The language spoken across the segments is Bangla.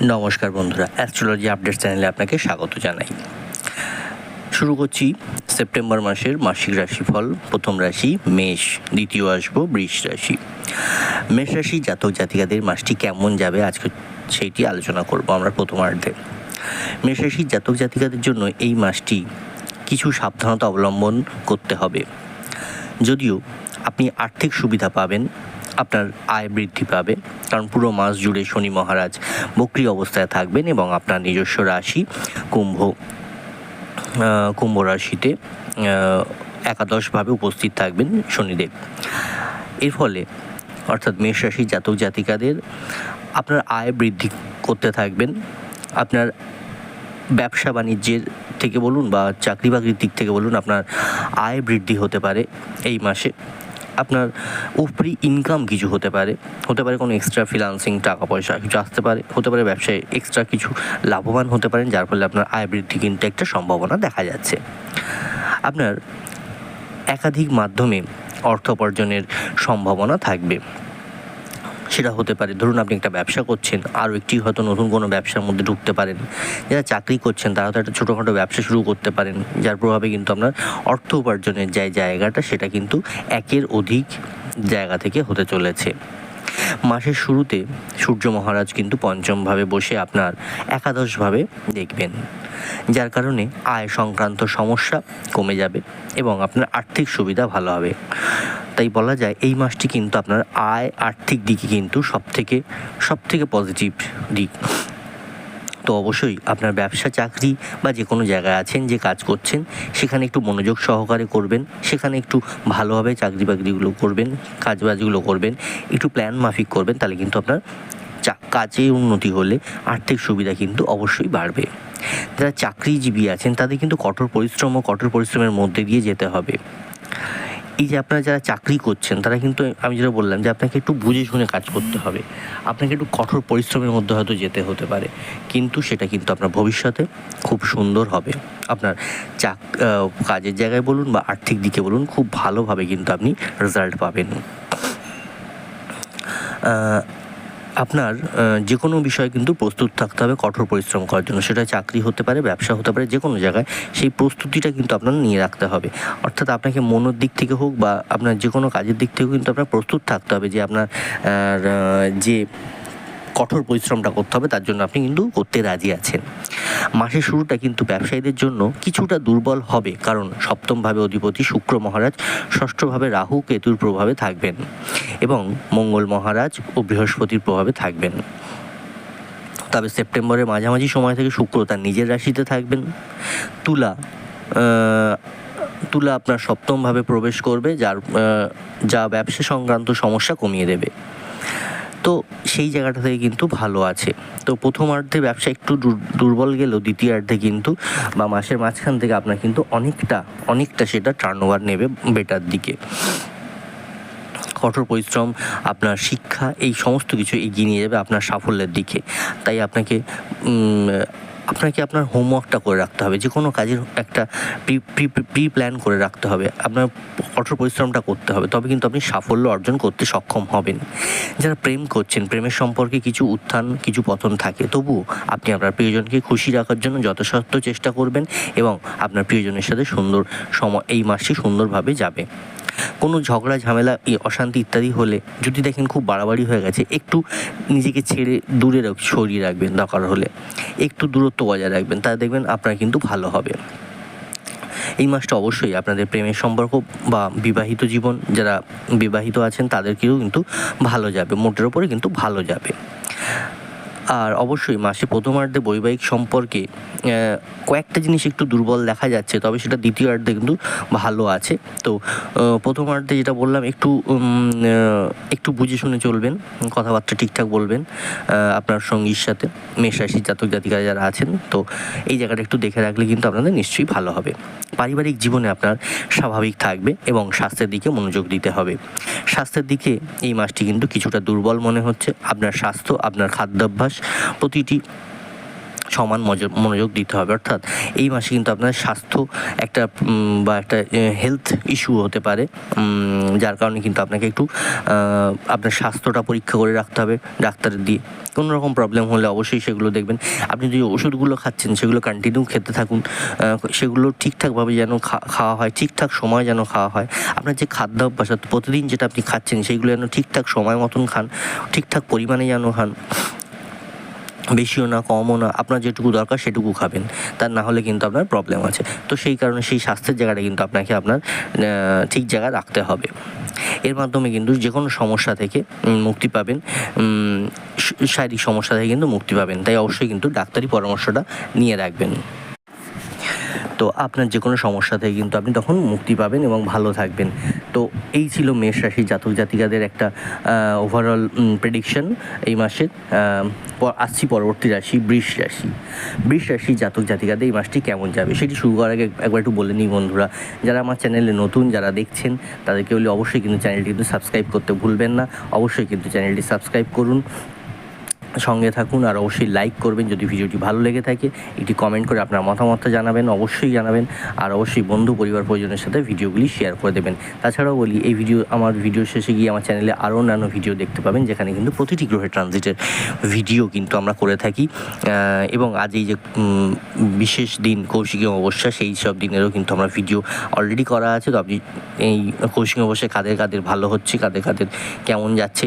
নমস্কার বন্ধুরা অ্যাস্ট্রোলজি আপডেট চ্যানেলে আপনাকে স্বাগত জানাই। শুরু করছি সেপ্টেম্বর মাসের মাসিক রাশিফল, প্রথম রাশি মেষ, দ্বিতীয় আসব বৃষ রাশি। মেষ রাশি জাতক জাতিকাদের মাসটি কেমন যাবে আজকে সেইটি আলোচনা করব আমরা প্রথমার্ধে। মেষ রাশি জাতক জাতিকাদের জন্য এই মাসটি কিছু সাবধানতা অবলম্বন করতে হবে। যদিও আপনি আর্থিক সুবিধা পাবেন আপনার আয় বৃদ্ধি পাবে। কারণ পুরো মাস জুড়ে শনি মহারাজ বক্রি অবস্থায় থাকবেন এবং আপনার নিজস্ব রাশি কুম্ভ কুম্ভ রাশিতে একাদশভাবে উপস্থিত থাকবেন শনিদেব। এর ফলে, অর্থাৎ মেষ রাশি জাতক জাতিকাদের আপনার আয় বৃদ্ধি করতে থাকবেন। আপনার ব্যবসা বাণিজ্যের থেকে বলুন বা চাকরি বাকরির দিক থেকে বলুন আপনার আয় বৃদ্ধি হতে পারে এই মাসে। আপনার উপরি ইনকাম কিছু হতে পারে হতে পারে কোনো এক্সট্রা ফিনান্সিং টাকা পয়সা কিছু আসতে পারে, হতে পারে ব্যবসায় এক্সট্রা কিছু লাভবান হতে পারেন, যার ফলে আপনার আয় বৃদ্ধি কিন্তু একটা সম্ভাবনা দেখা যাচ্ছে। আপনার একাধিক মাধ্যমে অর্থ উপার্জনের সম্ভাবনা থাকবে। সেটা হতে পারে। ধরুন আপনি একটা ব্যবসা করছেন, আরও একটি হয়তো নতুন কোনো ব্যবসার মধ্যে ঢুকতে পারেন। যারা চাকরি করছেন, তারা তো একটা ছোটোখাটো ব্যবসা শুরু করতে পারেন, যার প্রভাবে কিন্তু আপনার অর্থ উপার্জনের যে জায়গাটা, সেটা কিন্তু একের অধিক জায়গা থেকে হতে চলেছে। মাসের শুরুতে সূর্য মহারাজ কিন্তু পঞ্চমভাবে বসে আপনার একাদশভাবে দেখবেন। যার কারণে আয় সংক্রান্ত সমস্যা কমে যাবে এবং আপনার আর্থিক সুবিধা ভালো হবে। তাই বলা যায় এই মাসটি কিন্তু আপনার আয় আর্থিক দিকে কিন্তু সব থেকে সব থেকে পজিটিভ দিক। তো অবশ্যই আপনার ব্যবসা, চাকরি বা যে কোনো জায়গায় আছেন, যে কাজ করছেন, সেখানে একটু মনোযোগ সহকারে করবেন, সেখানে একটু ভালোভাবে চাকরি বাকরিগুলো করবেন কাজ বাজগুলো করবেন, একটু প্ল্যান মাফিক করবেন, তাহলে কিন্তু আপনার চা- কাজে উন্নতি হলে আর্থিক সুবিধা কিন্তু অবশ্যই বাড়বে। যারা চাকরিজীবী আছেন, তাদের কিন্তু কঠোর পরিশ্রম ও কঠোর পরিশ্রমের মধ্যে দিয়ে যেতে হবে। এই যে আপনারা যারা চাকরি করছেন, তারা কিন্তু আমি যেটা বললাম যে আপনাকে একটু বুঝে শুনে কাজ করতে হবে। আপনাকে একটু কঠোর পরিশ্রমের মধ্যে হয়তো যেতে হতে পারে। কিন্তু সেটা কিন্তু আপনার ভবিষ্যতে খুব সুন্দর হবে। আপনার চাক কাজের জায়গায় বলুন বা আর্থিক দিকে বলুন, খুব ভালোভাবে কিন্তু আপনি রেজাল্ট পাবেন। আপনার যে কোনো বিষয়ে কিন্তু প্রস্তুত থাকতে হবে, কঠোর পরিশ্রম করার জন্য। সেটা চাকরি হতে পারে, ব্যবসা হতে পারে যে কোনো জায়গায় সেই প্রস্তুতিটা কিন্তু আপনার নিয়ে রাখতে হবে। অর্থাৎ আপনাকে মনের দিক থেকে হোক বা আপনার যে কোনো কাজের দিক থেকেও কিন্তু আপনার প্রস্তুত থাকতে হবে যে আপনার যে কঠোর পরিশ্রমটা করতে হবে, তার জন্য আপনি কিন্তু করতে রাজি আছেন। মাসের শুরুটা কিন্তু ব্যবসায়ীদের জন্য কিছুটা দুর্বল হবে, কারণ সপ্তমভাবে অধিপতি শুক্র মহারাজ, ষষ্ঠভাবে রাহু কেতুর প্রভাবে থাকবেন এবং মঙ্গল মহারাজ ও বৃহস্পতির প্রভাবে থাকবেন। তবে সেপ্টেম্বরের মাঝামাঝি সময় থেকে শুক্র তার নিজের রাশিতে থাকবেন। তুলা তুলা আপনার সপ্তমভাবে প্রবেশ করবে, যার যা ব্যবসা সংক্রান্ত সমস্যা কমিয়ে দেবে। তো সেই জায়গাটা থেকে কিন্তু ভালো আছে। তো প্রথমার্ধে ব্যবসা একটু দুর্বল গেলেও দ্বিতীয়ার্ধে কিন্তু বা মাসের মাঝখান থেকে আপনার কিন্তু অনেকটা অনেকটা সেটা টার্ন নেবে বেটার দিকে। কঠোর পরিশ্রম, আপনার শিক্ষা, এই সমস্ত কিছু এগিয়ে নিয়ে যাবে আপনার সাফল্যের দিকে। তাই আপনাকে আপনাকে আপনার হোমওয়ার্কটা করে রাখতে হবে। যে কোনো কাজের একটা প্রি প্রি প্ল্যান করে রাখতে হবে। আপনার কঠোর পরিশ্রমটা করতে হবে। তবে কিন্তু আপনি সাফল্য অর্জন করতে সক্ষম হবেন। যারা প্রেম করছেন, প্রেমের সম্পর্কে কিছু উত্থান, কিছু পতন থাকে তবুও আপনি আপনার প্রিয়জনকে খুশি রাখার জন্য যথাসাধ্য চেষ্টা করবেন এবং আপনার প্রিয়জনের সাথে সুন্দর সময়, এই মাসটি সুন্দরভাবে যাবে। কোনো ঝগড়া, ঝামেলা অশান্তি ইত্যাদি হলে যদি দেখেন খুব বাড়াবাড়ি হয়ে গেছে, একটু নিজেকে ছেড়ে দূরে সরিয়ে রাখবেন দরকার হলে। একটু দূরত্ব বজায় রাখবেন, তাহলে দেখবেন আপনার কিন্তু ভালো হবে। এই মাসটা অবশ্যই আপনাদের প্রেমের সম্পর্ক বা বিবাহিত জীবন, যারা বিবাহিত আছেন তাদেরকেও কিন্তু ভালো যাবে, মোটের ওপরে কিন্তু ভালো যাবে। আর অবশ্যই মাসে প্রথমার্ধে বৈবাহিক সম্পর্কে কয়েকটা জিনিস একটু দুর্বল দেখা যাচ্ছে, তবে সেটা দ্বিতীয়ার্ধে কিন্তু ভালো আছে। তো প্রথমার্ধে যেটা বললাম, একটু একটু বুঝে শুনে চলবেন, কথাবার্তা ঠিকঠাক বলবেন আপনার সঙ্গীর সাথে মেষরাশি জাতক জাতিকা যারা আছেন, তো এই জায়গাটা একটু দেখে রাখলে কিন্তু আপনাদের নিশ্চয়ই ভালো হবে। পারিবারিক জীবনে আপনার স্বাভাবিক থাকবে এবং স্বাস্থ্যের দিকে মনোযোগ দিতে হবে। স্বাস্থ্যের দিকে এই মাসটি কিন্তু কিছুটা দুর্বল মনে হচ্ছে। আপনার স্বাস্থ্য, আপনার খাদ্যাভ্যাস প্রতিটি সমান মনোযোগ দিতে হবে। অর্থাৎ এই মাসে কিন্তু আপনার স্বাস্থ্য একটা বা একটা হেলথ ইস্যু হতে পারে। যার কারণে কিন্তু আপনাকে একটু আপনার স্বাস্থ্যটা পরীক্ষা করে রাখতে হবে ডাক্তারের দিয়ে। কোনো রকম প্রবলেম হলে অবশ্যই সেগুলো দেখবেন। আপনি যে ওষুধগুলো খাচ্ছেন, সেগুলো কন্টিনিউ খেতে থাকুন। সেগুলো ঠিকঠাকভাবে যেন খাওয়া হয়, ঠিকঠাক সময় যেন খাওয়া হয়। আপনার যে খাদ্যাভ্যাস প্রতিদিন যেটা আপনি খাচ্ছেন সেইগুলো যেন ঠিকঠাক সময় মতন খান, ঠিকঠাক পরিমাণে যেন খান। বেশিও না, কমও না, আপনার যেটুকু দরকার সেটুকু খাবেন। তার না হলে কিন্তু আপনার প্রবলেম আছে। তো সেই কারণে সেই স্বাস্থ্যের জায়গাটা কিন্তু আপনাকে আপনার ঠিক জায়গা রাখতে হবে। এর মাধ্যমে কিন্তু যে কোনো সমস্যা থেকে মুক্তি পাবেন। শারীরিক সমস্যা থেকে কিন্তু মুক্তি পাবেন। তাই অবশ্যই কিন্তু ডাক্তারি পরামর্শটা নিয়ে রাখবেন। তো আপনার যে কোনো সমস্যা থেকে কিন্তু আপনি তখন মুক্তি পাবেন এবং ভালো থাকবেন। তো এই ছিল মেষ রাশি জাতক জাতিকাদের একটা ওভারঅল প্রেডিকশন এই মাসের আসছি পরবর্তী রাশি বৃষ রাশি। বৃষ রাশি জাতক জাতিকাদের এই মাসটি কেমন যাবে সেটি শুরু করার আগে একবার একটু বলে নিই বন্ধুরা। যারা আমার চ্যানেলে নতুন, যারা দেখছেন, তাদেরকে বলি অবশ্যই কিন্তু চ্যানেলটি কিন্তু সাবস্ক্রাইব করতে ভুলবেন না। অবশ্যই কিন্তু চ্যানেলটি সাবস্ক্রাইব করুন। সঙ্গে থাকুন আর অবশ্যই লাইক করবেন যদি ভিডিওটি ভালো লেগে থাকে। একটি কমেন্ট করে আপনার মতামতটা জানাবেন, অবশ্যই জানাবেন। আর অবশ্যই বন্ধু, পরিবার, পরিজনের সাথে ভিডিওগুলি শেয়ার করে দেবেন। তাছাড়াও বলি, এই ভিডিও আমার ভিডিও শেষে গিয়ে আমার চ্যানেলে আরও অন্যান্য ভিডিও দেখতে পাবেন, যেখানে কিন্তু প্রতিটি গ্রহের ট্রানজিটের ভিডিও কিন্তু আমরা করে থাকি। এবং আজ এই যে বিশেষ দিন কৌশিকী অমাবস্যা, সেই সব দিনেরও কিন্তু আমরা ভিডিও অলরেডি করা আছে। তো আপনি এই কৌশিকী অমাবস্যায় কাদের কাদের ভালো হচ্ছে, কাদের কাদের কেমন যাচ্ছে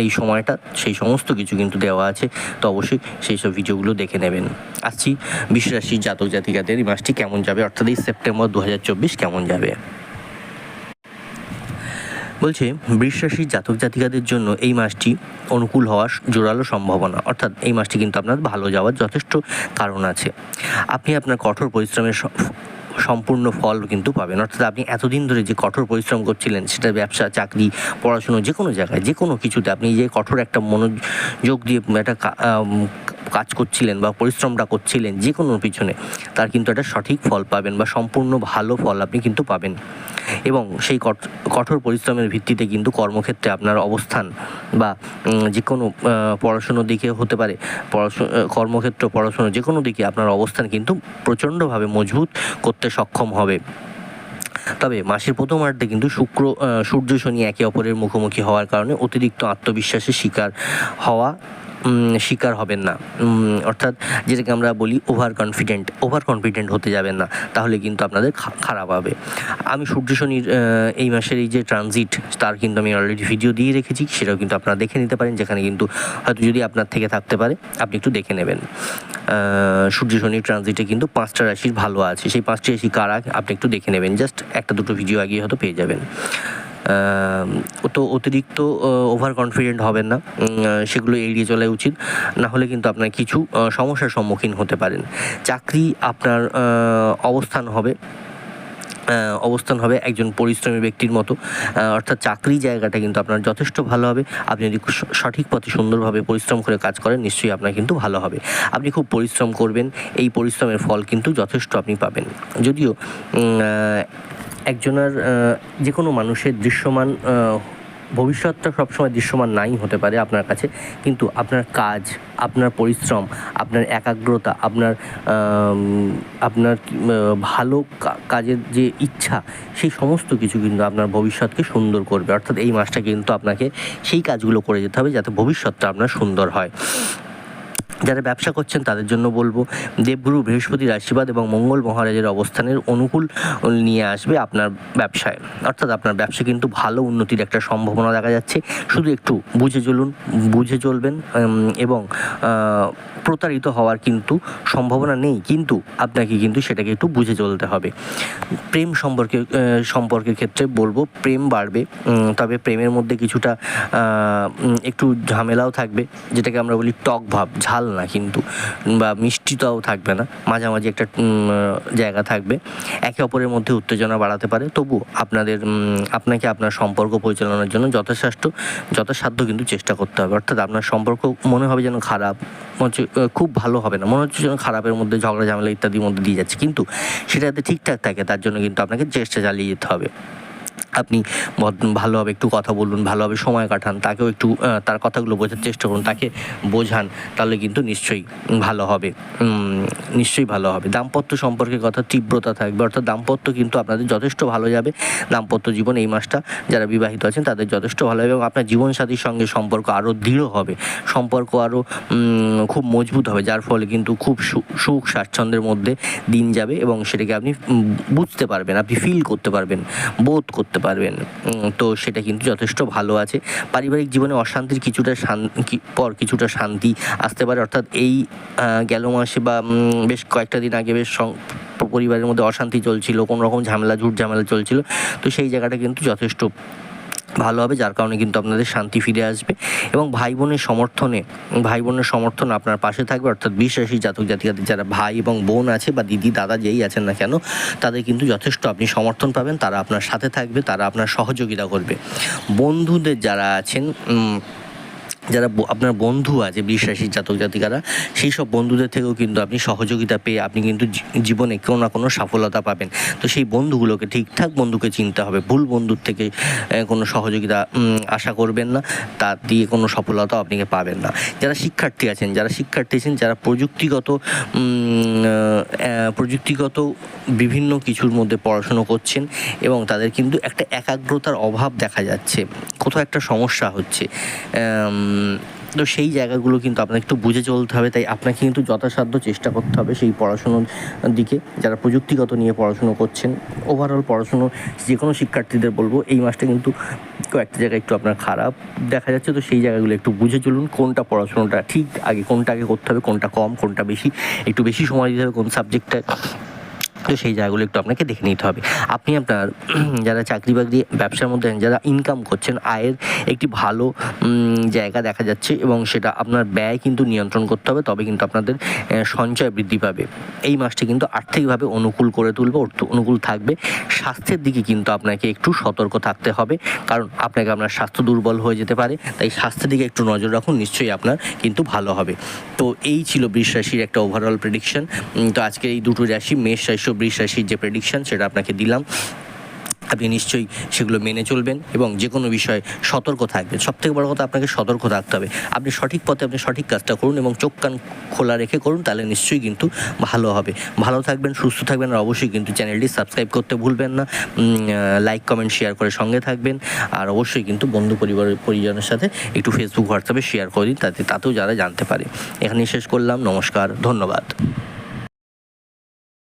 এই সময়টা, সেই সমস্ত কিছু কিন্তু দেওয়া আছে, তো অবশ্যই সেই সব ভিডিওগুলো দেখে নেবেন। আসছি বিশ্বরাশি জাতক জাতিকাদের, এই মাসটি কেমন যাবে? অর্থাৎ এই সেপ্টেম্বর দু হাজার চব্বিশ কেমন যাবে? বলছে বৃষরাশির জাতক জাতিকাদের জন্য এই মাসটি অনুকূল হওয়ার জোরালো সম্ভাবনা। অর্থাৎ এই মাসটি কিন্তু আপনার ভালো যাওয়ার যথেষ্ট কারণ আছে। আপনি আপনার কঠোর পরিশ্রমের সম্পূর্ণ ফল কিন্তু পাবেন। অর্থাৎ আপনি এতদিন ধরে যে কঠোর পরিশ্রম করছিলেন, সেটা ব্যবসা, চাকরি, পড়াশুনো, যে কোনো জায়গায়, যে কোনো কিছুতে আপনি যে কঠোর একটা মনোযোগ দিয়ে একটা কাজ করছিলেন বা পরিশ্রমটা করছিলেন যে কোনো পিছনে, তার কিন্তু একটা সঠিক ফল পাবেন বা সম্পূর্ণ ভালো ফল আপনি কিন্তু পাবেন। এবং সেই কঠোর পরিশ্রমের ভিত্তিতে কিন্তু কর্মক্ষেত্রে আপনার অবস্থান বা যে কোনো পড়াশুনোর দিকে হতে পারে পড়াশোনা কর্মক্ষেত্র, পড়াশুনো, যে কোনো দিকে আপনার অবস্থান কিন্তু প্রচণ্ডভাবে মজবুত করতে সক্ষম হবে। তবে মাসের প্রথমার্ধে কিন্তু শুক্র সূর্য শনি একে অপরের মুখোমুখি হওয়ার কারণে অতিরিক্ত আত্মবিশ্বাসের শিকার হওয়া শিকার হবেন না। অর্থাৎ যেটাকে আমরা বলি ওভার কনফিডেন্ট ওভার কনফিডেন্ট হতে যাবেন না। তাহলে কিন্তু আপনাদের খারাপ হবে। আমি সূর্য শনির এই মাসের এই যে ট্রানজিট তার কিন্তু আমি অলরেডি ভিডিও দিয়ে রেখেছি। সেটাও কিন্তু আপনারা দেখে নিতে পারেন, যেখানে কিন্তু হয়তো যদি আপনার থেকে থাকতে পারে, আপনি একটু দেখে নেবেন। সূর্য শনির ট্রানজিটে কিন্তু পাঁচটা রাশির ভালো আছে। সেই পাঁচটি রাশি কারা, আপনি একটু দেখে নেবেন। জাস্ট একটা দুটো ভিডিও আগে হয়তো পেয়ে যাবেন। তো অতিরিক্ত ওভার কনফিডেন্ট হবেন না। সেগুলো এড়িয়ে চলা উচিত। না হলে কিন্তু আপনার কিছু সমস্যার সম্মুখীন হতে পারেন। চাকরি আপনার অবস্থান হবে। অবস্থান হবে একজন পরিশ্রমী ব্যক্তির মতো। অর্থাৎ চাকরি জায়গাটা কিন্তু আপনার যথেষ্ট ভালো হবে। আপনি যদি সঠিক পথে সুন্দরভাবে পরিশ্রম করে কাজ করেন, নিশ্চয়ই আপনার কিন্তু ভালো হবে। আপনি খুব পরিশ্রম করবেন, এই পরিশ্রমের ফল কিন্তু যথেষ্ট আপনি পাবেন। যদিও একজনের যে কোনো মানুষের দৃশ্যমান ভবিষ্যৎটা সবসময় দৃশ্যমান নাই হতে পারে আপনার কাছে, কিন্তু আপনার কাজ, আপনার পরিশ্রম, আপনার একাগ্রতা, আপনার আপনার ভালো কাজের যে ইচ্ছা, সেই সমস্ত কিছু কিন্তু আপনার ভবিষ্যৎকে সুন্দর করবে। অর্থাৎ এই মাসটা কিন্তু আপনাকে সেই কাজগুলো করে যেতে হবে যাতে ভবিষ্যৎটা আপনার সুন্দর হয়। যারা ব্যবসা করছেন তাদের জন্য বলব, দেবগুরু বৃহস্পতির আশীর্বাদ এবং মঙ্গল মহারাজের অবস্থানের অনুকূল নিয়ে আসবে আপনার ব্যবসায়। অর্থাৎ আপনার ব্যবসা কিন্তু ভালো উন্নতির একটা সম্ভাবনা দেখা যাচ্ছে। শুধু একটু বুঝে চলুন, বুঝে চলবেন এবং প্রতারিত হওয়ার কিন্তু সম্ভাবনা নেই, কিন্তু আপনাকে কিন্তু সেটাকে একটু বুঝে চলতে হবে। প্রেম সম্পর্কে সম্পর্কের ক্ষেত্রে বলব, প্রেম বাড়বে তবে প্রেমের মধ্যে কিছুটা একটু ঝামেলাও থাকবে, যেটাকে আমরা বলি টক ভাব, ঝাল না কিন্তু, বা মিষ্টিটাও থাকবে না। মাঝামাঝি একটা জায়গা থাকবে। একে অপরের মধ্যে উত্তেজনা বাড়াতে পারে। তবু আপনাদের আপনাকে আপনার সম্পর্ক পরিচালনার জন্য যথাসাধ্য যথাসাধ্য কিন্তু চেষ্টা করতে হবে। অর্থাৎ আপনার সম্পর্ক মনে হবে যেন খারাপ হচ্ছে খুব ভালো হবে না। মনে হচ্ছে যেন খারাপের মধ্যে ঝগড়া, ঝামেলা ইত্যাদির মধ্যে দিয়ে যাচ্ছে। কিন্তু সেটা যাতে ঠিকঠাক থাকে, তার জন্য কিন্তু আপনাকে চেষ্টা চালিয়ে যেতে হবে। আপনি ভালোভাবে একটু কথা বলুন, ভালোভাবে সময় কাটান, তাকেও একটু তার কথাগুলো বোঝার চেষ্টা করুন, তাকে বোঝান, তাহলে কিন্তু নিশ্চয়ই ভালো হবে নিশ্চয়ই ভালো হবে। দাম্পত্য সম্পর্কে কথা তীব্রতা থাকবে, অর্থাৎ দাম্পত্য কিন্তু আপনাদের যথেষ্ট ভালো যাবে, দাম্পত্য জীবন এই মাসটা যারা বিবাহিত আছেন তাদের যথেষ্ট ভালো হবে এবং আপনার জীবনসাথীর সঙ্গে সম্পর্ক আরও দৃঢ় হবে, সম্পর্ক আরও খুব মজবুত হবে, যার ফলে কিন্তু খুব সুখ স্বাচ্ছন্দ্যের মধ্যে দিন যাবে এবং সেটাকে আপনি বুঝতে পারবেন, আপনি ফিল করতে পারবেন, বোধ করতে পারবেন। তো সেটা কিন্তু যথেষ্ট ভালো আছে। পারিবারিক জীবনে অশান্তির কিছুটা শান্তি পর কিছুটা শান্তি আসতে পারে। অর্থাৎ এই গেল মাসে বা বেশ কয়েকটা দিন আগে বেশ পরিবারের মধ্যে অশান্তি চলছিল কোনো রকম ঝামেলা ঝুট ঝামেলা চলছিল। তো সেই জায়গাটা কিন্তু যথেষ্ট ভালো হবে, যার কারণে কিন্তু আপনাদের শান্তি ফিরে আসবে এবং ভাই বোনের সমর্থনে ভাই বোনের সমর্থন আপনার পাশে থাকবে। অর্থাৎ বিশ্বাসী জাতক জাতিকাদের যারা ভাই এবং বোন আছে বা দিদি, দাদা যেই আছেন না কেন, তাদের কিন্তু যথেষ্ট আপনি সমর্থন পাবেন, তারা আপনার সাথে থাকবে, তারা আপনার সহযোগিতা করবে। বন্ধুদের যারা আছেন যারা আপনার বন্ধু আছে, বিশ্বাসী জাতক জাতিকারা, সেই সব বন্ধুদের থেকেও কিন্তু আপনি সহযোগিতা পেয়ে আপনি কিন্তু জীবনে কোনো না কোনো সফলতা পাবেন। তো সেই বন্ধুগুলোকে, ঠিকঠাক বন্ধুকে চিনতে হবে। ভুল বন্ধুর থেকে কোনো সহযোগিতা আশা করবেন না। তা দিয়ে কোনো সফলতা আপনি পাবেন না। যারা শিক্ষার্থী আছেন, যারা শিক্ষার্থী আছেন, যারা প্রযুক্তিগত প্রযুক্তিগত বিভিন্ন কিছুর মধ্যে পড়াশুনো করছেন এবং তাদের কিন্তু একটা একাগ্রতার অভাব দেখা যাচ্ছে। কোথাও একটা সমস্যা হচ্ছে। তো সেই জায়গাগুলো কিন্তু আপনাকে একটু বুঝে চলতে হবে, তাই আপনাকে কিন্তু যথাসাধ্য চেষ্টা করতে হবে সেই পড়াশুনোর দিকে। যারা প্রযুক্তিগত নিয়ে পড়াশুনো করছেন ওভারঅল পড়াশুনো যে কোনো শিক্ষার্থীদের বলব, এই মাসটা কিন্তু কয়েকটা জায়গায় একটু আপনার খারাপ দেখা যাচ্ছে, তো সেই জায়গাগুলো একটু বুঝে চলুন, কোনটা পড়াশোনাটা ঠিক, আগে কোনটা আগে করতে হবে, কোনটা কম, কোনটা বেশি, একটু বেশি সময় দিতে হবে কোন সাবজেক্টটা তো সেই জায়গাগুলো একটু আপনাকে দেখে নিতে হবে। আপনি আপনার যারা চাকরি বাকরি ব্যবসার মধ্যে যারা ইনকাম করছেন, আয়ের একটি ভালো জায়গা দেখা যাচ্ছে এবং সেটা আপনার ব্যয় কিন্তু নিয়ন্ত্রণ করতে হবে, তবে কিন্তু আপনাদের সঞ্চয় বৃদ্ধি পাবে। এই মাসটি কিন্তু আর্থিকভাবে অনুকূল করে তুলবে, অর্থ অনুকূল থাকবে। স্বাস্থ্যের দিকে কিন্তু আপনাকে একটু সতর্ক থাকতে হবে, কারণ আপনাকে আপনার স্বাস্থ্য দুর্বল হয়ে যেতে পারে, তাই স্বাস্থ্যের দিকে একটু নজর রাখুন, নিশ্চয়ই আপনার কিন্তু ভালো হবে। তো এই ছিল বৃষ রাশির একটা ওভারঅল প্রেডিকশন তো আজকে এই দুটো রাশি মেষ রাশি বৃষ রাশির যে প্রেডিকশান সেটা আপনাকে দিলাম। আপনি নিশ্চয়ই সেগুলো মেনে চলবেন এবং যে কোনো বিষয়ে সতর্ক থাকবেন। সব থেকে বড় কথা, আপনাকে সতর্ক থাকতে হবে। আপনি সঠিক পথে আপনি সঠিক কাজটা করুন এবং চোখ কান খোলা রেখে করুন, তাহলে নিশ্চয়ই কিন্তু ভালো হবে। ভালো থাকবেন, সুস্থ থাকবেন আর অবশ্যই কিন্তু চ্যানেলটি সাবস্ক্রাইব করতে ভুলবেন না। লাইক কমেন্ট শেয়ার করে সঙ্গে থাকবেন। আর অবশ্যই কিন্তু বন্ধু পরিবারের পরিজনের সাথে একটু ফেসবুক হোয়াটসঅ্যাপে শেয়ার করে দিন, তাতে তাতেও যারা জানতে পারে। এখানেই শেষ করলাম। নমস্কার, ধন্যবাদ।